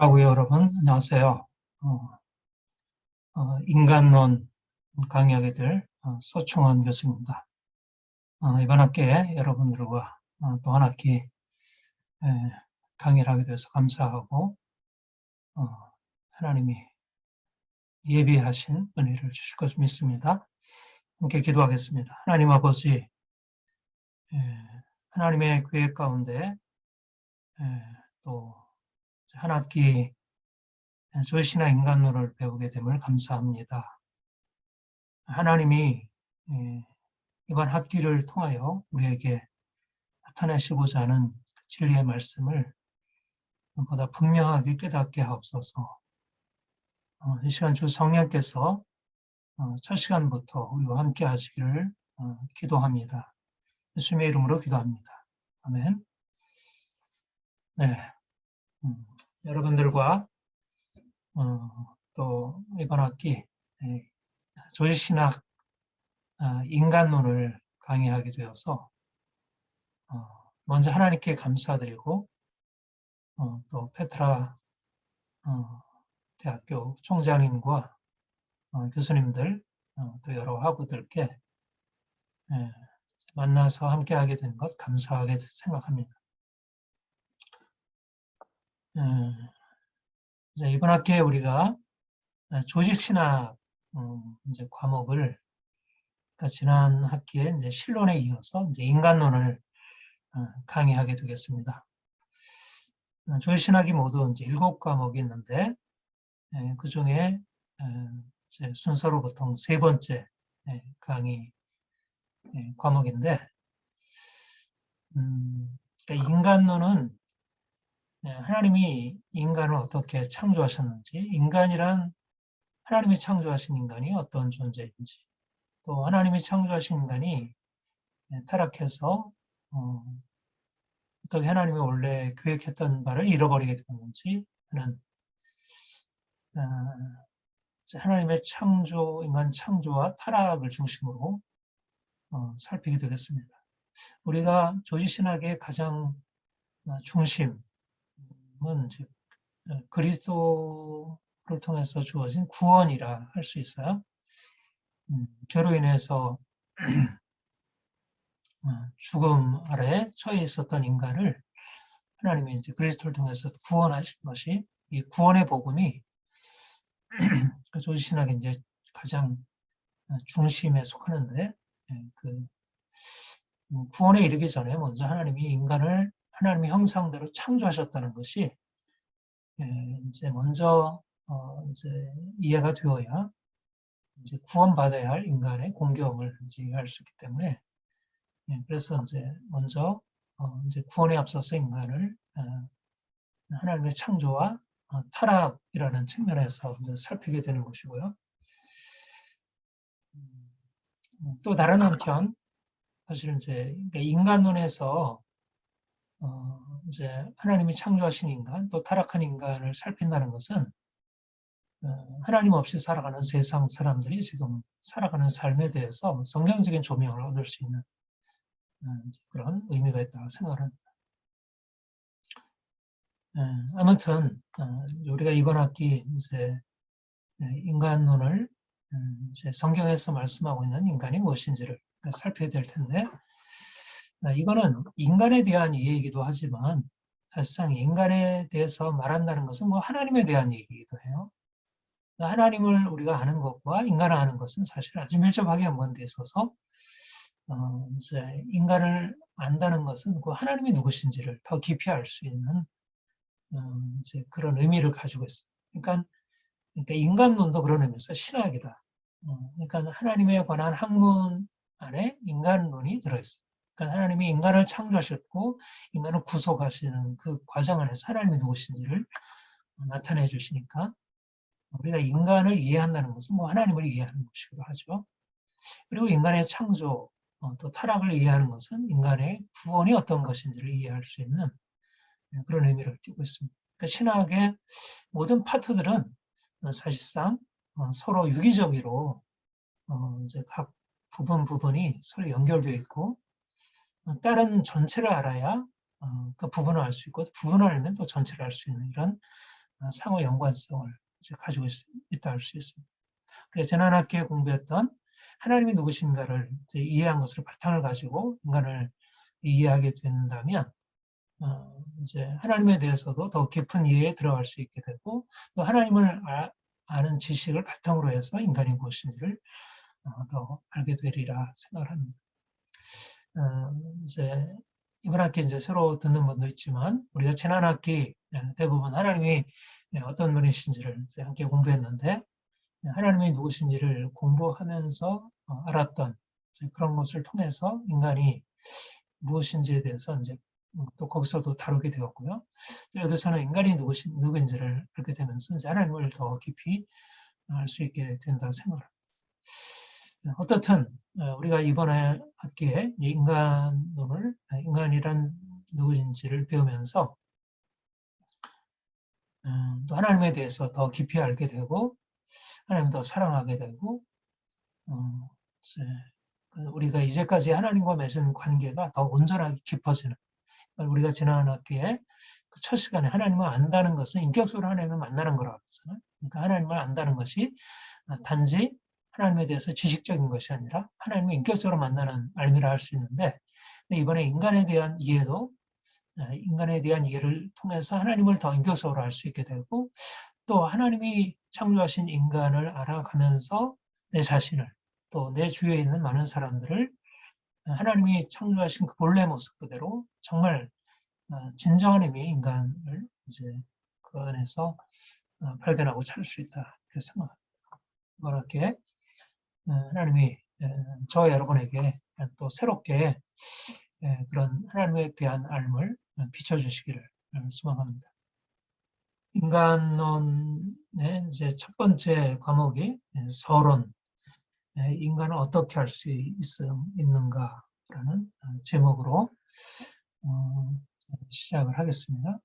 하고요, 여러분. 안녕하세요. 어, 어, 인간론 강의하게 될 어, 소충원 교수입니다. 어, 이번 학기에 여러분들과 어, 또한 학기 에, 강의를 하게 돼서 감사하고 어, 하나님이 예비하신 은혜를 주실 것을 믿습니다. 함께 기도하겠습니다. 하나님 아버지, 에, 하나님의 계획 가운데 에, 또 한 학기 조신나 인간론을 배우게 됨을 감사합니다. 하나님이 예, 이번 학기를 통하여 우리에게 나타내시고자 하는 그 진리의 말씀을 보다 분명하게 깨닫게 하옵소서. 어, 이 시간 주 성령께서 어, 첫 시간부터 우리와 함께 하시기를 어, 기도합니다. 예수님의 이름으로 기도합니다. 아멘. 네. 음, 여러분들과 어, 또 이번 학기 예, 조지신학 아, 인간론을 강의하게 되어서 어, 먼저 하나님께 감사드리고 어, 또 페트라 어, 대학교 총장님과 어, 교수님들 어, 또 여러 학부들께 예, 만나서 함께하게 된 것 감사하게 생각합니다. 음, 이제 이번 학기에 우리가 조직신학 음, 이제 과목을 그러니까 지난 학기에 이제 실론에 이어서 이제 인간론을 어, 강의하게 되겠습니다. 어, 조직신학이 모두 이제 일곱 과목이 있는데 예, 그 중에 순서로 보통 세 번째 예, 강의 예, 과목인데 음, 그러니까 인간론은 네, 하나님이 인간을 어떻게 창조하셨는지, 인간이란 하나님이 창조하신 인간이 어떤 존재인지, 또 하나님이 창조하신 인간이 네, 타락해서 어, 떻게 하나님이 원래 계획했던 바를 잃어버리게 되었는지 하는 어, 하나님의 창조, 인간 창조와 타락을 중심으로 어, 살피게 되겠습니다. 우리가 조지신학의 가장 어, 중심, 은 어, 그리스도를 통해서 주어진 구원이라 할 수 있어요. 음, 죄로 인해서 어, 죽음 아래 처해 있었던 인간을 하나님이 이제 그리스도를 통해서 구원하신 것이 이 구원의 복음이 그 조지신학의 이제 가장 어, 중심에 속하는데 예, 그 음, 구원에 이르기 전에 먼저 하나님이 인간을 하나님의 형상대로 창조하셨다는 것이 예, 이제 먼저 어 이제 이해가 되어야 이제 구원받아야 할 인간의 공경을 이제 이해할 수 있기 때문에 예, 그래서 이제 먼저 어 이제 구원에 앞서서 인간을 어 하나님의 창조와 어 타락이라는 측면에서 살피게 되는 것이고요. 음, 또 다른 한편 사실은 이제 그러니까 인간론에서 어, 이제 하나님이 창조하신 인간, 또 타락한 인간을 살핀다는 것은 어, 하나님 없이 살아가는 세상 사람들이 지금 살아가는 삶에 대해서 성경적인 조명을 얻을 수 있는 어, 그런 의미가 있다고 생각합니다. 어, 아무튼 어, 우리가 이번 학기 이제 인간론을 음, 이제 성경에서 말씀하고 있는 인간이 무엇인지를 살펴야 될 텐데 아, 이거는 인간에 대한 이해이기도 하지만 사실상 인간에 대해서 말한다는 것은 뭐 하나님에 대한 얘기이기도 해요. 하나님을 우리가 아는 것과 인간을 아는 것은 사실 아주 밀접하게 연관되어 있어서 어, 인간을 안다는 것은 그 하나님이 누구신지를 더 깊이 알 수 있는 어, 이제 그런 의미를 가지고 있습니다. 그러니까, 그러니까 인간론도 그런 의미에서 신학이다. 어, 그러니까 하나님에 관한 학문 안에 인간론이 들어있어요. 그러니까 하나님이 인간을 창조하셨고 인간을 구속하시는 그 과정 안에서 하나님이 누구신지를 나타내 주시니까 우리가 인간을 이해한다는 것은 뭐 하나님을 이해하는 것이기도 하죠. 그리고 인간의 창조, 어, 또 타락을 이해하는 것은 인간의 구원이 어떤 것인지를 이해할 수 있는 그런 의미를 띠고 있습니다. 그러니까 신학의 모든 파트들은 사실상 어, 서로 유기적으로 어, 이제 각 부분 부분이 서로 연결되어 있고 다른 전체를 알아야 어, 그 부분을 알 수 있고 부분을 알면 또 전체를 알 수 있는 이런 어, 상호 연관성을 가지고 있, 있다 할 수 있습니다. 그래서 지난 학기에 공부했던 하나님이 누구신가를 이해한 것을 바탕을 가지고 인간을 이해하게 된다면 어, 이제 하나님에 대해서도 더 깊은 이해에 들어갈 수 있게 되고 또 하나님을 아, 아는 지식을 바탕으로 해서 인간이 무엇인지를 어, 더 알게 되리라 생각을 합니다. 어, 이제 이번 학기 이제 새로 듣는 분도 있지만 우리가 지난 학기 예, 대부분 하나님이 예, 어떤 분이신지를 함께 공부했는데 예, 하나님이 누구신지를 공부하면서 어, 알았던 그런 것을 통해서 인간이 무엇인지에 대해서 이제 또 거기서도 다루게 되었고요. 또 여기서는 인간이 누구신, 누구인지를 알게 되면서 이제 하나님을 더 깊이 알 수 있게 된다고 생각합니다. 어떻든 어, 우리가 이번에 학기에 인간론을 인간이란 누구인지를 배우면서 음, 또 하나님에 대해서 더 깊이 알게 되고 하나님 더 사랑하게 되고 어, 이제 우리가 이제까지 하나님과 맺은 관계가 더 온전하게 깊어지는 우리가 지난 학기에 그첫 시간에 하나님을 안다는 것은 인격적으로 하나님을 만나는 거라고 했잖아요. 그러니까 하나님을 안다는 것이 단지 하나님에 대해서 지식적인 것이 아니라 하나님을 인격적으로 만나는 알미라 할 수 있는데 이번에 인간에 대한 이해도 인간에 대한 이해를 통해서 하나님을 더 인격적으로 알 수 있게 되고 또 하나님이 창조하신 인간을 알아가면서 내 자신을 또 내 주위에 있는 많은 사람들을 하나님이 창조하신 그 본래 모습 그대로 정말 어, 진정한 의미의 인간을 이제 그 안에서 어, 발견하고 찾을 수 있다 이렇게 생각합니다. 그렇게 어, 하나님이 저 여러분에게 또 새롭게 그런 하나님에 대한 알을 비춰주시기를 소망합니다. 인간론의 이제 첫 번째 과목이 서론, 인간은 어떻게 할 수 있는가라는 제목으로 시작을 하겠습니다.